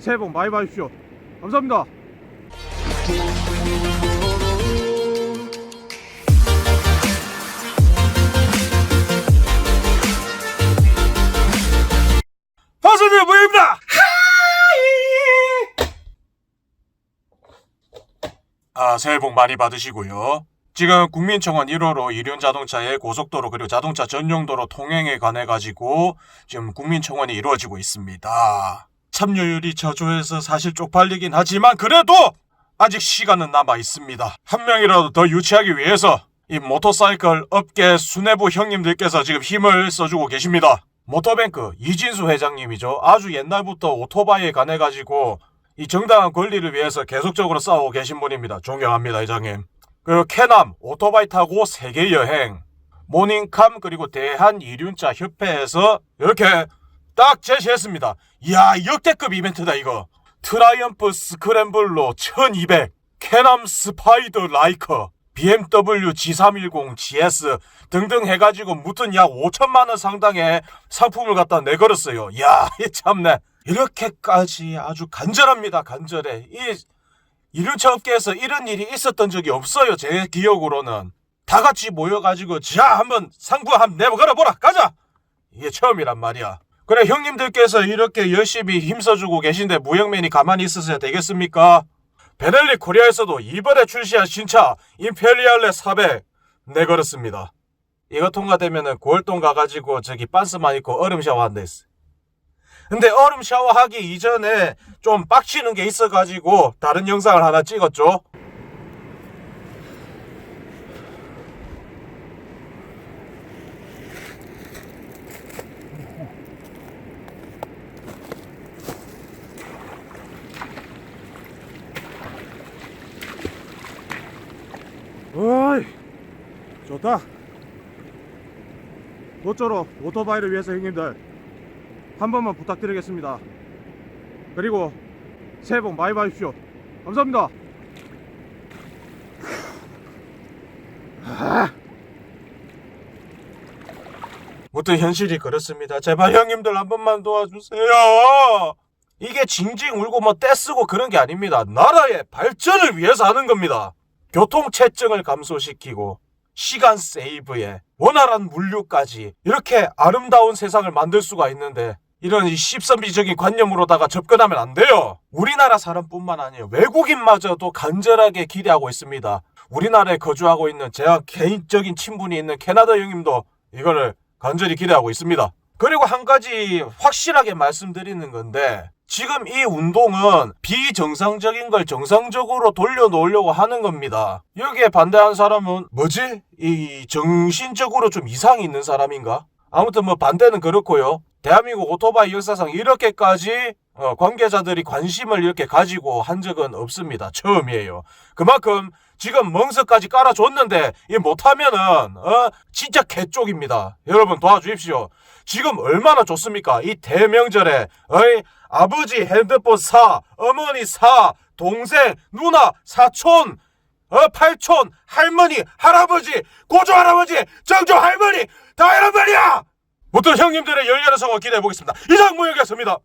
새해 복 많이 받으십시오. 감사합니다. 파수님 모입니다. 아 새해 복 많이 받으시고요. 지금 국민청원 1호로 이륜 자동차의 고속도로 그리고 자동차 전용도로 통행에 관해 가지고 지금 국민청원이 이루어지고 있습니다. 참여율이 저조해서 사실 쪽팔리긴 하지만 그래도 아직 시간은 남아 있습니다. 한 명이라도 더 유치하기 위해서 이 모터사이클 업계 수뇌부 형님들께서 지금 힘을 써주고 계십니다. 모터뱅크 이진수 회장님이죠. 아주 옛날부터 오토바이에 관해 가지고 이 정당한 권리를 위해서 계속적으로 싸우고 계신 분입니다. 존경합니다, 회장님. 그리고 캐남 오토바이 타고 세계 여행, 모닝캄 그리고 대한 이륜자 협회에서 이렇게 딱 제시했습니다. 이야 역대급 이벤트다 이거. 트라이언프 스크램블로 1200, 캐남 스파이더 라이커, BMW G310 GS 등등 해가지고 무튼 약 5천만 원 상당의 상품을 갖다 내걸었어요. 이야 이 참네. 이렇게까지 아주 간절합니다. 간절해. 이 이륜차 업계에서 이런 일이 있었던 적이 없어요. 제 기억으로는. 다 같이 모여가지고 자 한번 상부 한번 내보거라 보라 가자. 이게 처음이란 말이야. 그래 형님들께서 이렇게 열심히 힘써주고 계신데 무형맨이 가만히 있으셔야 되겠습니까? 베넬리 코리아에서도 이번에 출시한 신차 임페리알레 400 내걸었습니다. 이거 통과되면은 고월동 가가지고 저기 빤스만 입고 얼음 샤워한다 했어. 근데 얼음 샤워하기 이전에 좀 빡치는 게 있어가지고 다른 영상을 하나 찍었죠. 어이, 좋다. 모쪼록 오토바이를 위해서 형님들 한 번만 부탁드리겠습니다. 그리고 새해 복 많이 받으십시오. 감사합니다. 무튼 현실이 그렇습니다. 제발 형님들 한 번만 도와주세요. 이게 징징 울고 뭐 떼쓰고 그런 게 아닙니다. 나라의 발전을 위해서 하는 겁니다. 교통체증을 감소시키고 시간 세이브에 원활한 물류까지 이렇게 아름다운 세상을 만들 수가 있는데 이런 이 십선비적인 관념으로다가 접근하면 안 돼요. 우리나라 사람뿐만 아니에요. 외국인마저도 간절하게 기대하고 있습니다. 우리나라에 거주하고 있는 제가 개인적인 친분이 있는 캐나다 형님도 이거를 간절히 기대하고 있습니다. 그리고 한 가지 확실하게 말씀드리는 건데 지금 이 운동은 비정상적인 걸 정상적으로 돌려놓으려고 하는 겁니다. 여기에 반대한 사람은 뭐지? 이 정신적으로 좀 이상이 있는 사람인가? 아무튼 뭐 반대는 그렇고요. 대한민국 오토바이 역사상 이렇게까지 어, 관계자들이 관심을 이렇게 가지고 한 적은 없습니다. 처음이에요. 그만큼 지금 멍석까지 깔아줬는데 이 못하면은 어 진짜 개쪽입니다. 여러분 도와주십시오. 지금 얼마나 좋습니까? 이 대명절에 어이 아버지 핸드폰 사, 어머니 사, 동생, 누나, 사촌, 어 팔촌, 할머니, 할아버지, 고조 할아버지, 정조 할머니 다 이런 말이야. 모든 형님들의 열렬한 성원 기대해 보겠습니다. 이상 무역이었습니다.